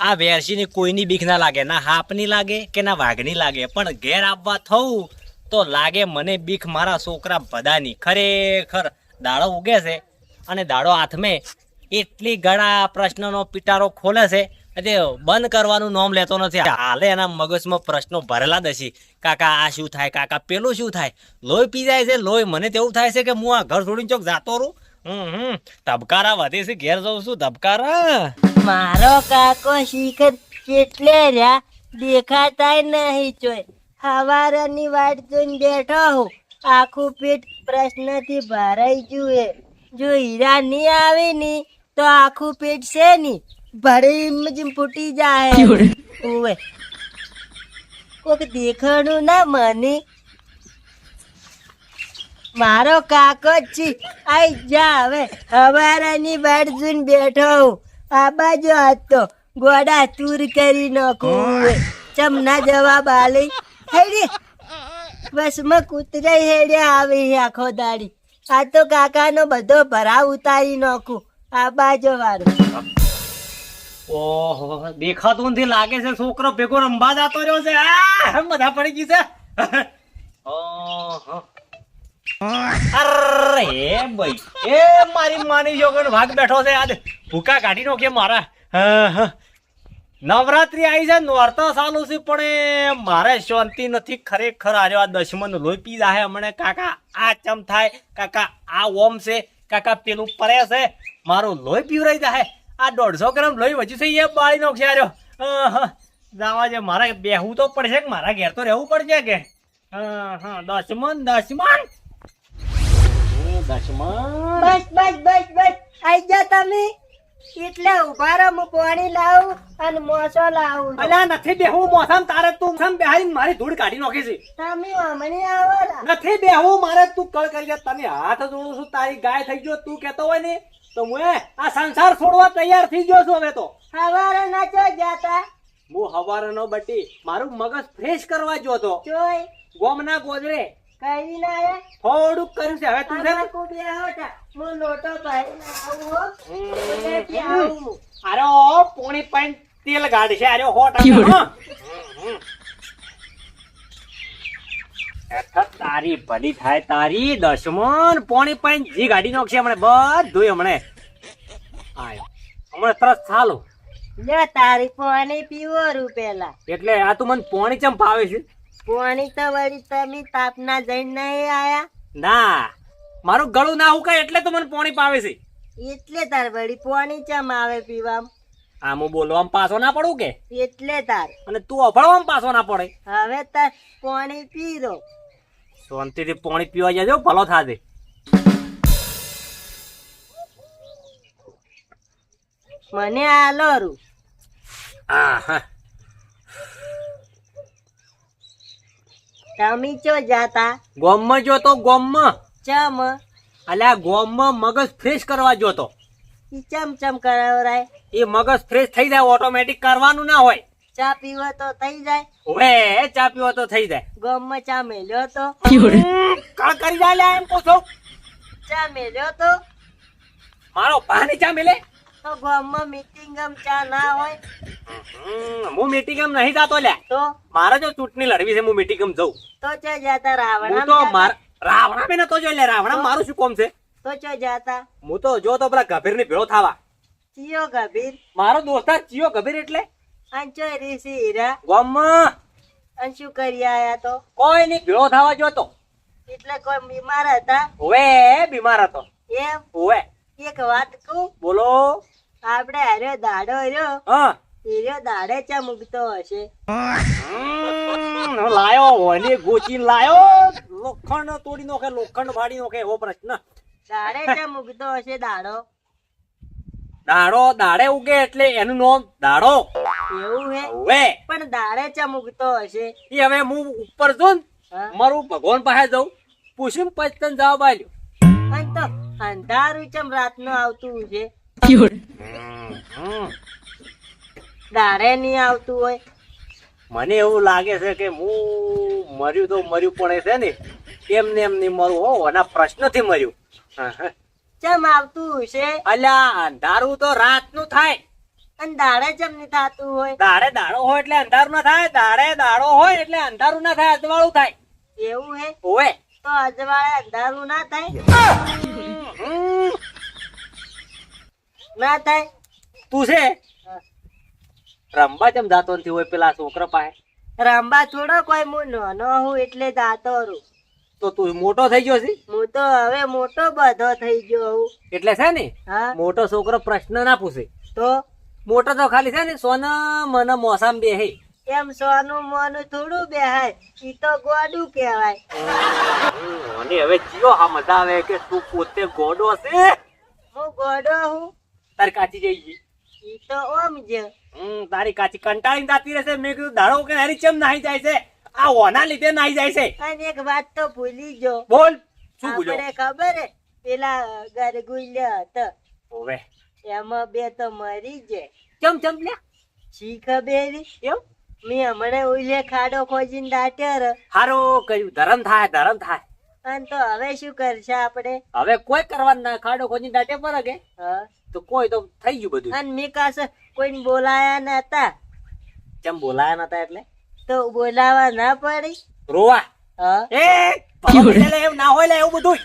આ વેરસીની કોઈની બીક ના લાગે, ના હાપની લાગે કે ના વાઘની લાગે, પણ ઘેર આવવા થવું તો લાગે મને બીક મારા છોકરા બધાની. ખરેખર દાડો ઉગે છે અને દાડો હાથમે એટલી ઘણા પ્રશ્નનો પિટારો ખોલે છે તે બંધ કરવાનું નોમ લેતો નથી. હાલે એના મગજમાં પ્રશ્નો ભરેલા દશી કાકા, આ શું થાય? કાકા, પેલું શું થાય? લોહી પી જાય છે? લોહી મને તેવું થાય છે કે હું આ ઘર છોડીને ચોક જાતો રહું? હમ હમ ધબકારા વધે છે ઘેર જઉં છું ધબકારા. મારો કાકો શિખર કેટલે રહ્યા દેખાતાય નહીં ચોય. હવારની વાટ જોઈને બેઠો હું. આખું પેટ પ્રશ્નથી ભરાઈ ગયું હે જો હીરા નહીં આવે ની તો આખું પેટ છે ની. ભરી જ ફૂટી જાય. ઓવે. કોક દેખાણું ના મને. મારો કાકો છે આઈ જા હવે. હવારાની જોઈને બેઠો હું. આ બાજુ હતો. ગોડા તૂર કરી નાખું ચમના ચમ ના જવાબ આલી. હેડી. બસમાં કૂતરાઈ હેડે આવી આખો દાડી. આ તો કાકાનો બધો ભરાવ ઉતારી નાખું. આ બાજુ વાળું. ઓહો દેખાતું નથી લાગે છે છોકરો ભેગો રંબા જતો રહ્યો છે. આ બધા પડી ગઈ છે. ઓહો. અરે, ભાઈ. એ મારી માની જોગન ભાગ બેઠો છે. આજ ભૂકા કાઢી નો કે મારા. નવરાત્રી આવી છે નોરતા ચાલુ છે, પણ મારે શાંતિ નથી. ખરેખર આર્યો આ દશમન લોહી પી જાય હમણે. કાકા, આ ચમ થાય? કાકા, આ ઓમ છે? કાકા, પેલું પરે છે? મારું લોહી પીવરાઈ જાય આ દોઢસો ગ્રામ લોહી વચ્ચે છે, એ બાળી નાખશે આર્યો. જાવા જે મારે બેહવું તો પડશે કે મારા ઘેર તો રહેવું પડશે કે? હા હા. દશમન દશમન. હમ, દશમન બસ બસ બસ બસ. આઈ જા તમે. એટલે ઊભા રહો હું પાણી લાવું અને મોસો લાવું. અલ્યા નથી બેહવું મોસમ તારે તું સમ બેહારી મારી ધૂળ કાઢી નાખી છે. તમે હમણાં આવો. નથી બેહવું મારે તું કળ કરી લે તને હાથ જોડું છું તારી ગાય થઈ ગયો તું કેતો હોય ને તો હું આ સંસાર છોડવા તૈયાર થઈ ગયો છું હવે તો. હવારે ના ચો જાતા. હું હવારનો બટી મારું મગજ ફ્રેશ કરવા જોતો તો ચોય ગોમના ગોદરે કઈ ના થોડુંક કર્યું છે. હવે તું છે ને? આમાં આવો હોતા હું લોટો ભાઈ આવું અરે ઓ પોણી પાઈન તેલ ગાડશે અરે હો ટકા તારી ભલી થાય. તારી દશમન પોણી પાઈન જી ગાડી નોખશે હમણે. બધું હમણે. આયો. હમણે તરત ચાલો. લે તારી પાણી પીવો રૂ પેલા એટલે આ તું મને પોણી ચમ ભાવે છે? પાણી તો વળી તમે તાપના જઈને નહીં આયા? ના મારું ગળું ના હુકાય એટલે તો મને પોણી પાવે છે. એટલે તાર વળી પોણી ચમ આવે પીવામ? આમ હું બોલવામાં પાછો ના પડું કે? એટલે તાર. અને તું અભળવામાં પાછો ના પડે. હવે તાર પાણી પી દો શાંતિથી પોણી પીવા જજો ભલો થાશે મને આલો રૂ આહા. તમે ચો જાતા? ગોમમાં જો તો ગોમમાં. ચમ? અલ્યા ગોમમાં મગજ ફ્રેશ કરવા જો તો. ઈ ચમ ચમ કરાવરાય? એ મગજ ફ્રેશ થઈ જાય ઓટોમેટિક કરવાનું ના હોય. ચા પીવો તો થઈ જાય? ઓએ ચા પીવો તો થઈ જાય. ગોમમાં ચા મેલ્યો તો? કા કરી જાય લ્યા એમ પૂછો. ચા મેલ્યો તો? મારો પાણી ચા મિલે? તો ગામમાં મીટિંગ ચા ના હોય. હું મીટિંગ એમ નહીં જાતો લ્યા તો? મારે જો ચૂંટણી લડવી છે હું મીટિંગ એમ જઉં. તો ચો જાતા રાવણા તો માર રાવણા બેન તો જો લે રાવણા મારું શું કોમ છે? તો ચો જાતા. હું તો જો તો પેલા ગભીરની ભેળો થાવા. ચિયો ગભીર. મારો દોસ્તાર ચિયો ગભીર એટલે? અંચો રીસી હીરા. ગામમાં. અન શું કરી આયા તો? કોઈ ની ભેળો થવા જોતો એટલે કોઈ બીમાર હતા? ઓવે બીમાર હતો. એમ? ઓવે. એક વાત કહું? બોલો. આપણે હાર્યો દાડો રહ્યો. હા. હીરો દાડે ચા મૂકતો હશે. લાયો હોની ગોચી લાયો. લોખંડ તોડી નોખે લોખંડ ફાડી નોખે એવો પ્રશ્ન. દાડે ચા મૂકતો હશે દાડો. દાડો દાડે ઉગે એટલે એનું નામ દાડો. એવું હે? હવે. પણ દાડે ચા મૂકતો હશે. એ હવે હું ઉપર છું ને, મારું ભગવાન પાસે જઉં પૂછીને પછી તને જવાબ આવ્યો અને તો અંધારું ચમ રાતનું આવતું છે? નહીં આવતું હોય. મને એવું લાગે છે કે હું મર્યું તો મર્યું પણ છે ને એમને એમ નહીં મરું હો એના પ્રશ્નથી મર્યું. હા, હા. ચમ આવતું હશે? અલ્યા અંધારું તો રાતનું થાય. અને દાડે ચમ નહીં થાતું હોય? દાડે દાડો હોય એટલે અંધારું ના થાય દાડે દાડો હોય એટલે અંધારું ના થાય અજવાળું થાય. એવું હે? હોય તો અજવાળે અંધારું ના થાય? હમ, ના થાય. તું છે. રમવા ચમ જાતો નથી હોય પેલા છોકરા પાસે. રંબા થોડો કોઈ હું નાનો હું એટલે જાતો રહું. તો તું મોટો થઈ ગયો છે? હું તો હવે મોટો બધો થઈ ગયો હું. એટલે છે ને મોટો છોકરો પ્રશ્ન ના પૂછે. તો? મોટો તો ખાલી છે ને સોના મને મોસામ બે હે એમ સોનું મોનું થોડું બેહાય. ઈ તો ગોડું કહેવાય. અને હવે જીઓ હા મજા આવે કે તું પોતે ગોડો છે? હું ગોડો હું. તારી કાચી જઈ ગઈ ઈ તો ઓમ જ. હમ તારી કાચી કંટાળી તાતી રહેશે. મેં કીધું દાડો કે હેરી ચમ નાહી જાય છે? આ ઓના લીધે નાહી જાય છે. અને એક વાત તો ભૂલી જો બોલ શું ભૂલ્યો? આપણે ખબર હે પેલા ગરગુલ્યા હતા. ઓવે. એમાં બે તો મરી જાય ચમ ચમ લે. શી બેરી એવું? મેં હમણાં ઉલે ખાડો ખોજીને દાટ્યો હારો કર્યું. ધરમ થાય ધરમ થાય. અને તો હવે શું કરશે આપણે? હવે કોઈ કરવાનું ના ખાડો ખોજી દાટે પર કે તો કોઈ તો થઈ ગયું બધું. અને મિકાસ કાસે કોઈને બોલાયા નતા કેમ બોલાયા નતા એટલે? તો બોલાવા ના પડી. રોવા. એ એવું ના હોય એવું બધું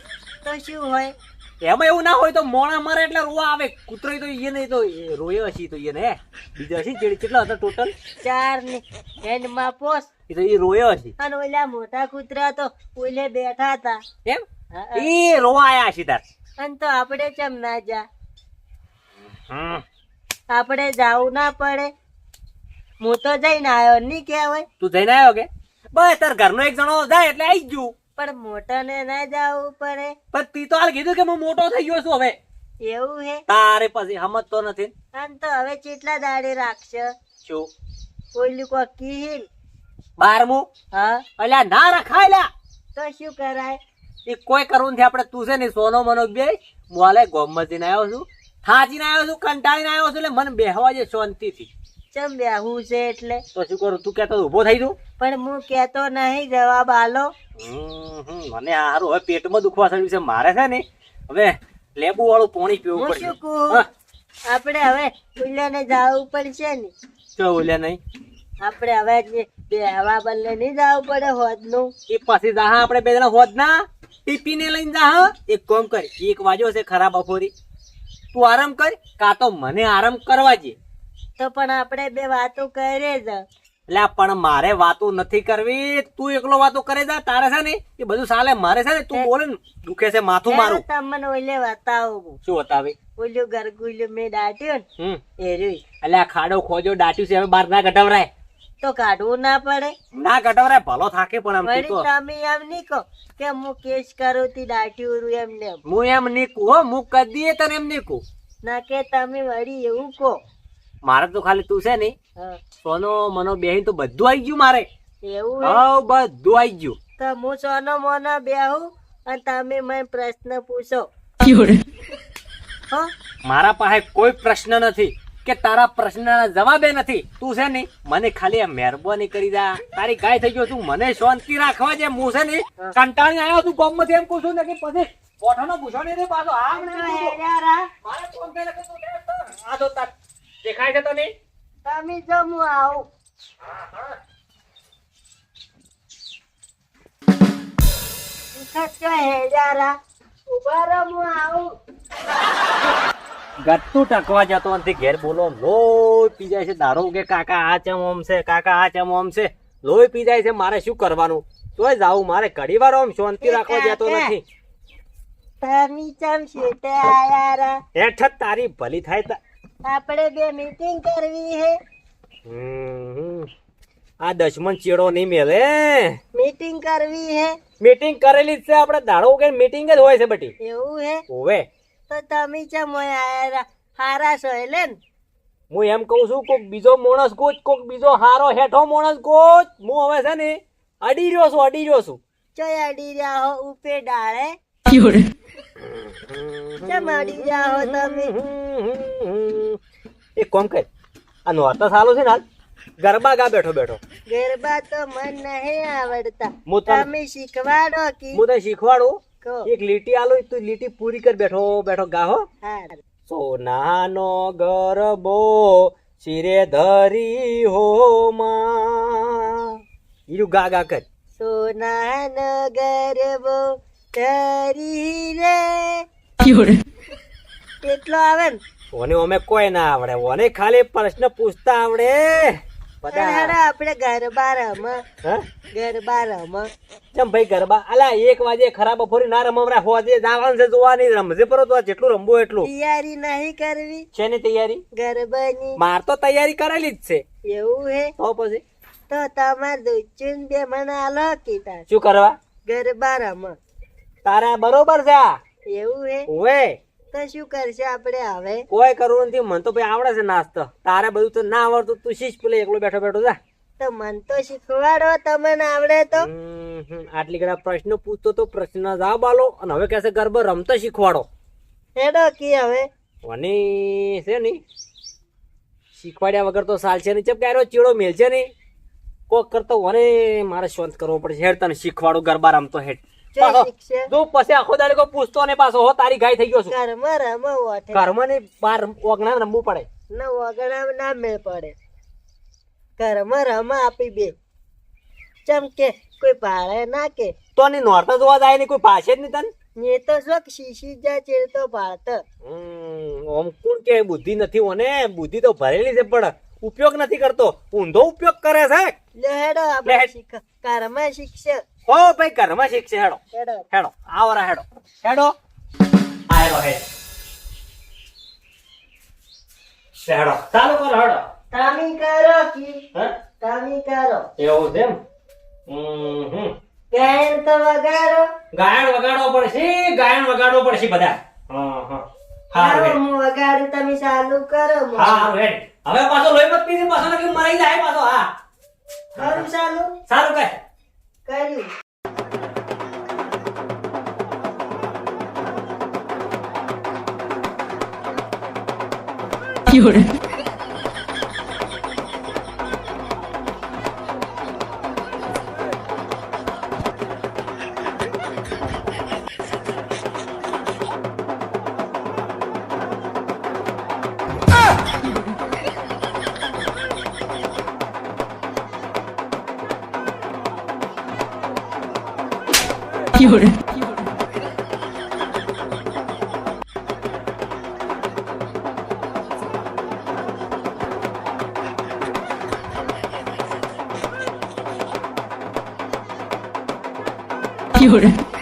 તો શું હોય? એમાં એવું ના હોય તો મોણા મારે એટલે રોવા આવે. કૂતરો તો એ નહીં તો રોયો હશે તો એને બીજો હશે ચેડી? કેટલો હતો ટોટલ ચાર ને હેન્ડમાં પોસ. એ તો એ રોયો હશે. અને ઓલા મોટા કૂતરા તો ઓલે બેઠા હતા. એમ? એ રોવા આયા હશે તાર. અને તો આપણે કેમ ના જા. આપણે જાવું ના પડે. હું તો જઈને આવ્યો નહીં કહેવાય. તું જઈને આવ્યો કે? બસ તાર ઘરનો એક જણો જાય એટલે આવી ગયું. પણ મોટાને ના જવું પડે. પણ તી તો હાલ કીધું કે હું મોટો થઈ ગયો છું હવે. એવું હે? તારે પછી સમજતો નથી. આમ તો હવે કેટલા દાડે રાખશે? શું? ઓલું કો કીહિલ બારમું? હા. અલ્યા ના રખાય લ્યા. તો શું કરાય? એ કોઈ કરવું નથી આપણે તું છે ને સોનો મનો બે મોલે ગોમતીને આવ્યો છું થાચીને આવ્યો છું કંટાળીને આવ્યો છું એટલે મને બેહવા જે શાંતિથી. ચમ બેહું છે એટલે? તો શું કરું? તું કેતો ઊભો થઈ જઉં પણ હું કેતો નહીં જવાબ આલો. મને હારું. હવે પેટમાં દુખવા થયું છે મારે છે ને હવે લેબુ વાળું પાણી પીવું પડશે. શું કહું? આપણે હવે ઉલ્યાને જવું પડશે ને. ચો ઓલ્યા નહીં? આપણે હવે જે બેહવા બદલે નહીં જવું પડે હોદનું. એ પછી જાહા આપણે બે જણા હોદ ના ટીપીને લઈને જાહા એક કામ કર એક વાજો છે ખરાબ બપોરી. તું આરામ કર કાં તો મને આરામ કરવા દે તો પણ આપણે બે વાતો કરે જ. એટલે પણ મારે વાતો નથી કરવી. તું એકલો વાતો કરે જા તારે છે ને એ બધું ચાલે મારે છે ને તું બોલે દુખે છે માથું મારું. તમને ઓલે બતાવું શું બતાવે ઓલ્યો ગરગુલ્યો મેં દાટ્યું ને એ રહ્યું. એટલે આ ખાડો ખોજો દાટ્યું છે હવે બાર ના ગટવરાય તો કાઢવું ના પડે. ના કઢવરાય ભલો થાકે પણ આમ તો તમે એમ નહીં કહો કે હું કેસ કરું તી દાટ્યું રૂ એમ. ને હું એમ નહીં કહું હો હું કદી તને એમ નહીં કહું. ના કે તમે વળી એવું કહો. મારે તો ખાલી તું છે ને સોનો મનો બેહીન તો બધું આવી ગયું મારે. એવું હે? બધું આવી ગયું. તો હું સોનો મોનો બેહું અને તમે મને પ્રશ્ન પૂછો. મારા પાસે કોઈ પ્રશ્ન નથી કે તારા પ્રશ્નના જવાબે નથી. તું છે ને મને ખાલી આ મહેરબાની કરી દા તારી ગાય થઈ ગયો તું મને શાંતિ રાખવા જે હું છે ને કંટાળી આવ્યો તું ગામમાંથી એમ પૂછું ને કે પછી પોઠાનો પૂછો. ને પાછો. આ મને. મારે ફોન? આ તો તાર દેખાય છે તને? તમે જમો આવો આવું. ઉઠો હેર્યા રા. ઊભા રહો હું આવું. ગત્તું ટકવા જતો નથી ઘેર બોલો લોહી પી જાય છે. દારૂ કે કાકા આ ચમ ઓમ છે? કાકા આ ચમ ઓમ છે? લોહી પી જાય છે મારે શું કરવાનું? તોય જાવું મારે ઘડી વાર આમ શાંતિ રાખવા જતો નથી. તમે ચમ શેટે આયા રા? હેઠ તારી ભલી થાય તા- આપણે બે મીટિંગ કરવી હે. હમ. આ દશમન ચીડો નહીં મેલે મીટિંગ કરવી હે. મીટિંગ કરેલી જ છે આપણે દાડો કે મીટિંગ જ હોય છે બટી. એવું હે? હોવે. તો તમે છે મોય આયા હારા છો એટલે ને? હું એમ કહું છું કોક બીજો માણસ ગોચ કોક બીજો હારો હેઠો માણસ ગોચ હું હવે છે ને અડી રહ્યો છું અડી રહ્યો છું. ચય અડી રહ્યા હો ઉપે ડાળે. તમે એક કોમ કર. આ નોરતા સાલું છે ને હાલ ગરબા ગા બેઠો બેઠો. ગરબા તો મન નહીં આવડતા. તમે શીખવાડો કી હું તને શીખવાડું? એક લીટી આલો તું લીટી પૂરી કર બેઠો બેઠો ગા હો. સોનાનો ગરબો શિરે ધરી હો માં. ઈરું ગા ગા કર. સોના નગર ધરી રે. એટલો આવે ને. ઓને અમે કોઈ ના આવડે. ઓને ખાલી પ્રશ્ન પૂછતા આવડે. આપણે ગરબા રમ હા? ગરબા રમ ચમ ભાઈ ગરબા? અલા એક વાગે ખરાબ બપોરી ના રમવરા હોજે જવાનું છે જોવાની રમજે પરો તો જેટલું રમવું એટલું. તૈયારી નહીં કરવી. શેની તૈયારી? ગરબાની. માર તો તૈયારી કરેલી જ છે. એવું હે? તો પછી? તો તમાર દુચુન બે મને આલો કીધા શું કરવા? ગરબા રમ તારા બરોબર છે એવું હે? તો શું કરશે આપણે હવે? કોઈ કરવું નથી મન તો ભાઈ આવડે છે નાસ્તો. તારે બધું તો ના આવડતું તું શીશ પેલે એકલો બેઠો બેઠો જા. તો મન તો શીખવાડો તમને આવડે તો. આટલી ઘણા પ્રશ્ન પૂછતો તો પ્રશ્ન જવાબ આલો અને હવે કહેશે ગરબા રમતો શીખવાડો. હેડો કી હવે? અને છે ને શીખવાડ્યા વગર તો ચાલશે નહીં. ચેપ ક્યારે ચીડો મેલશે નહીં. કોક કરતો મને મારે શાંત કરવો પડશે. હેડ તને શીખવાડો ગરબા રમતો હેડ. તું પછી આખો દાડે કોઈ પૂછતો ને પાછો. હો તારી ગાય થઈ ગયો છું. ઘરમાં રમો ઓઠે. ને બાર ઓગણા રમવું પડે. ના વગડા ના મેળ પડે. ઘરમાં રમ આપી બે. ચમ કે કોઈ ભાડે ના કે. તો ની નોરતા જોવા જાય ને કોઈ પાસે જ નહીં તને? ને તો શોખ શીશી તો ઓમ કોણ કે બુદ્ધિ નથી ઓને બુદ્ધિ તો ભરેલી છે પણ ઉપયોગ નથી કરતો. ઊંધો ઉપયોગ કરે છે. લે હેડો આપણે ઘરમાં શીખશે હો ભાઈ ઘરમાં શીખશે હેડો. હેડો. આવરા હેડો. હેડો. આયરો હે હેડો. ચાલુ કરો હેડો તામી કરો કી? હા? તામી કરો. એવું છે એમ? હમ ગાયન તો વગાડો. ગાયન વગાડવો પડશે ગાયન વગાડવો પડશે બધા. હા હા હારું હું વગાડું તમે ચાલુ કરો હારું હેડ. હવે પાછો લોહી મત પીધી પાછો નક્કી મરાઈ જાય પાછો હા. કરું ચાલુ? સારું કહે 有人 કર્યું પટી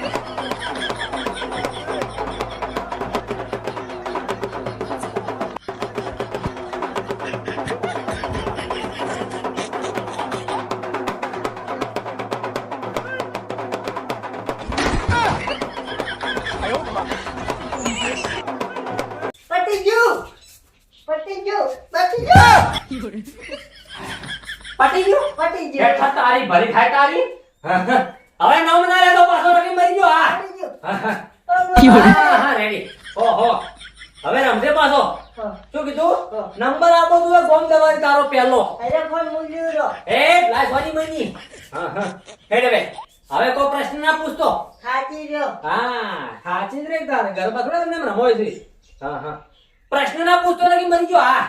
પટી ગયું? પટી ગયું. તારી ભરી થાય તારી? હવે નવ ના પાછો નક્કી મરી ગયો હા. હા. ઓહો. હવે પાછો. શું કીધું? નંબર આપો તું ગોમ દવાઈ તારો પહેલો? અરે ફોન એ લાય સોની મની હા હા. હેડ હવે. હવે કોઈ પ્રશ્ન ના પૂછતો. ખાતી રહ્યો. હા સાચી જ રે તારે. તમને છે. હા હા. પ્રશ્ન ના પૂછતો નથી મરી ગયો હા.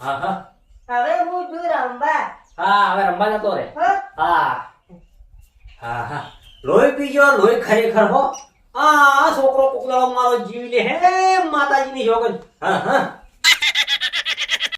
હા હા. હવે હું છું રંબા. હા હવે રંબા નતો રે હો. હા. હા લોહી પીજો લોહી ખરેખર હો. આ છોકરો કોકદાળો મારો જીવ લે હે માતાજીની જોગન. હા હા.